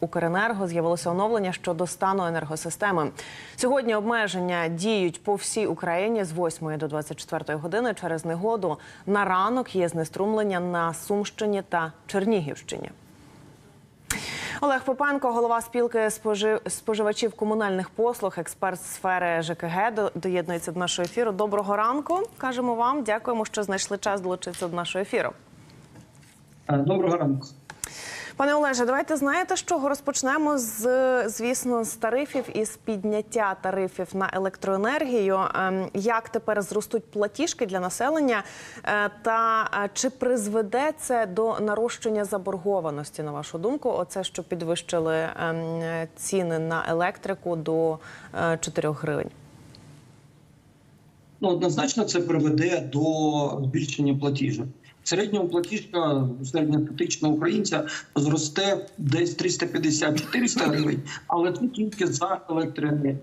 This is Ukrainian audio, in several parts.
Укренерго з'явилося оновлення щодо стану енергосистеми. Сьогодні обмеження діють по всій Україні з 8 до 24 години через негоду. На ранок є знеструмлення на Сумщині та Чернігівщині. Олег Попенко, голова спілки спожи- споживачів комунальних послуг, експерт сфери ЖКГ, до- доєднується до нашого ефіру. Доброго ранку. кажемо вам. Дякуємо, що знайшли час долучитися до нашого ефіру. Е, Доброго ранку. Пане Олеже, давайте знаєте, з чого розпочнемо з звісно з тарифів і з підняття тарифів на електроенергію. Ем, Як тепер зростуть платіжки для населення, Е, та е, чи призведе це до нарощення заборгованості? На вашу думку, оце що підвищили ем, ціни на електрику до е, 4 гривень? Ну, однозначно це приведе до збільшення платіжок. В середньому платіжка середньостатичного українця зросте десь 350-400 гривень, але це тільки за електроенергію.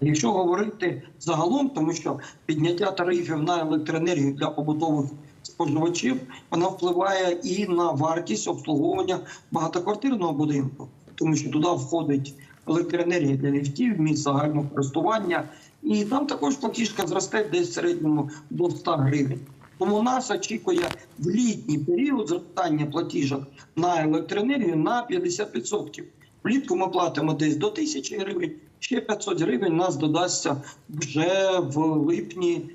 Якщо говорити загалом, тому що підняття тарифів на електроенергію для побутових споживачів вона впливає і на вартість обслуговування багатоквартирного будинку, тому що туди входить електроенергія для ліфтів, місць загального користування, і там також платіжка зросте десь в середньому до 100 гривень. Тому нас очікує в літній період зростання платіжок на електроенергію на 50%. Влітку ми платимо десь до 1000 гривень, ще 500 гривень нас додасться вже в липні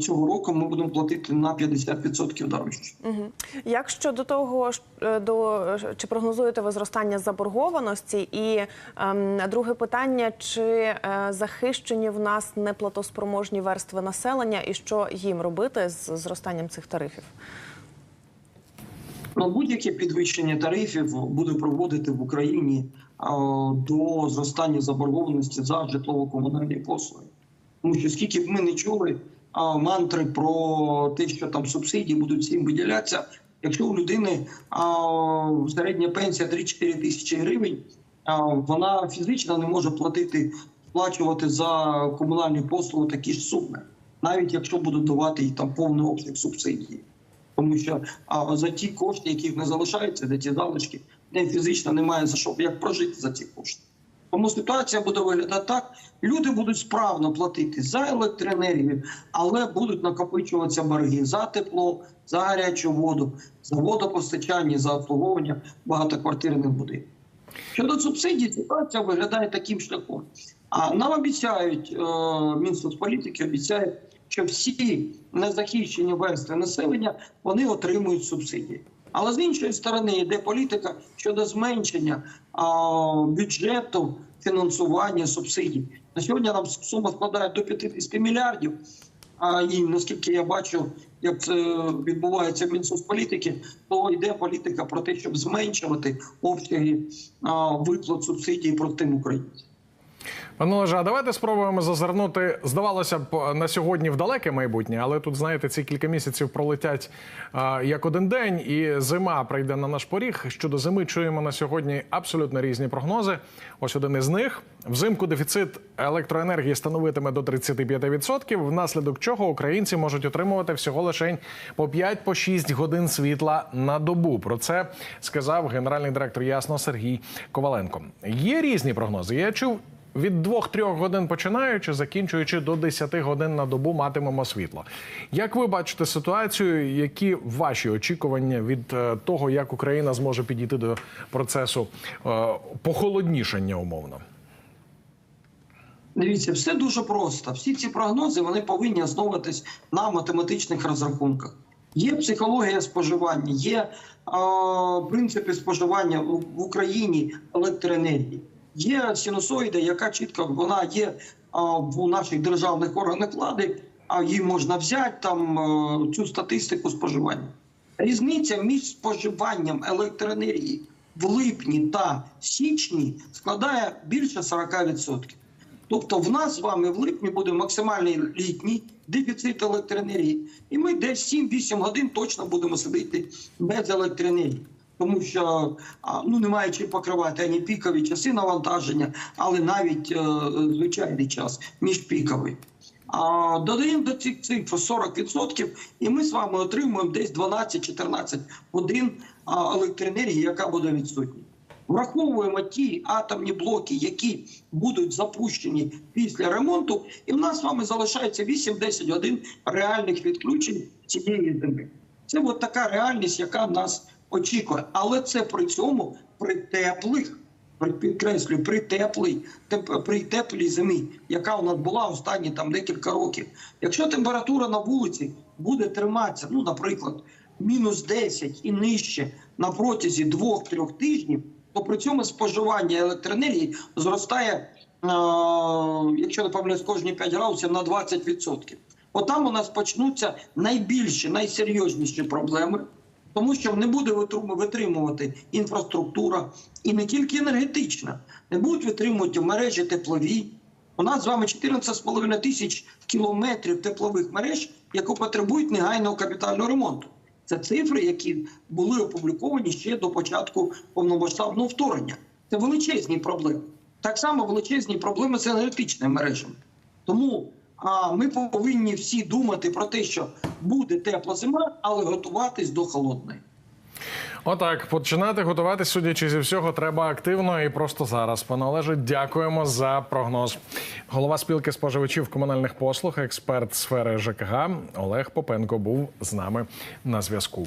цього року. Ми будемо платити на 50% дорожче. Угу. Як щодо того, е, до е, чи прогнозуєте ви зростання заборгованості? І ем, друге питання: чи е, захищені в нас неплатоспроможні верстви населення, і що їм робити з зростанням цих тарифів? Ну, будь-яке підвищення тарифів буде проводити в Україні до зростання заборгованості за житлово-комунальні послуги. Тому що скільки б ми не чули мантри про те, що там субсидії будуть всім виділятися, якщо у людини середня пенсія 3-4 тисячі гривень, вона фізично не може платити, сплачувати за комунальні послуги такі ж суми, навіть якщо будуть давати їй там повний обсяг субсидії. Тому що за ті кошти, які в не залишаються, за ті залишки, фізично немає за що як прожити за ці кошти. Тому ситуація буде виглядати так: люди будуть справно платити за електроенергію, але будуть накопичуватися борги за тепло, за гарячу воду, за водопостачання, за обслуговування багатоквартирних будинків. Щодо субсидій, ситуація виглядає таким шляхом. А нам обіцяють е, Мінсоцполітики обіцяє, що всі незахищені верстви населення вони отримують субсидії. Але з іншої сторони йде політика щодо зменшення а, бюджету фінансування субсидій. На сьогодні нам сума складає до 50 мільярдів. А і наскільки я бачу, як це відбувається в Мінсоцполітики, то йде політика про те, щоб зменшувати обсяги виплат субсидій простим українцям. Пане Олеже, давайте спробуємо зазирнути, здавалося б, на сьогодні в далеке майбутнє, але тут, знаєте, ці кілька місяців пролетять як один день, і зима прийде на наш поріг. Щодо зими чуємо на сьогодні абсолютно різні прогнози. Ось один із них. Взимку дефіцит електроенергії становитиме до 35%, внаслідок чого українці можуть отримувати всього лише по 5-6 годин світла на добу. Про це сказав генеральний директор Ясно Сергій Коваленко. Є різні прогнози. Я чув від 2-3 годин починаючи, закінчуючи до 10 годин на добу матимемо світло. Як ви бачите ситуацію? Які ваші очікування від е, того, як Україна зможе підійти до процесу е, похолоднішання умовно? Дивіться, все дуже просто. Всі ці прогнози вони повинні основуватись на математичних розрахунках. Є психологія споживання, є е, принципи споживання в в Україні електроенергії. Є синусоїда, яка чітко вона є в наших державних органах влади, а її можна взяти там е, цю статистику споживання. Різниця між споживанням електроенергії в липні та січні складає більше 40%. Тобто, в нас з вами в липні буде максимальний літній дефіцит електроенергії, і ми десь 7-8 годин точно будемо сидіти без електроенергії. Тому що ну немає чим покривати ані пікові часи навантаження, але навіть е, звичайний час міжпіковий. А додаємо до цих цифр 40%, і ми з вами отримуємо десь 12-14 годин електроенергії, яка буде відсутня. Враховуємо ті атомні блоки, які будуть запущені після ремонту, і в нас з вами залишається 8-10 годин реальних відключень цієї зими. Це от така реальність, яка нас очікує. Але це при цьому при теплих, підкреслюю, при теплій, теп- при теплій зимі, яка у нас була останні там декілька років. Якщо температура на вулиці буде триматися, ну, наприклад, мінус 10 і нижче на протязі 2-3 тижнів, то при цьому споживання електроенергії зростає, е, якщо не помиляюсь, кожні 5 градусів на 20%. Отам у нас почнуться найбільші, найсерйозніші проблеми, тому що не буде витримувати інфраструктура і не тільки енергетична, не будуть витримувати мережі теплові. У нас з вами 14,5 тисяч кілометрів теплових мереж, які потребують негайного капітального ремонту. Це цифри, які були опубліковані ще до початку повномасштабного вторгнення. Це величезні проблеми. Так само величезні проблеми з енергетичними мережами. Тому а, ми повинні всі думати про те, що буде тепла зима, але готуватись до холодної. Отак, починати готуватись, судячи зі всього, треба активно і просто зараз. Пане Олеже, дякуємо за прогноз. Голова спілки споживачів комунальних послуг, експерт сфери ЖКГ Олег Попенко був з нами на зв'язку.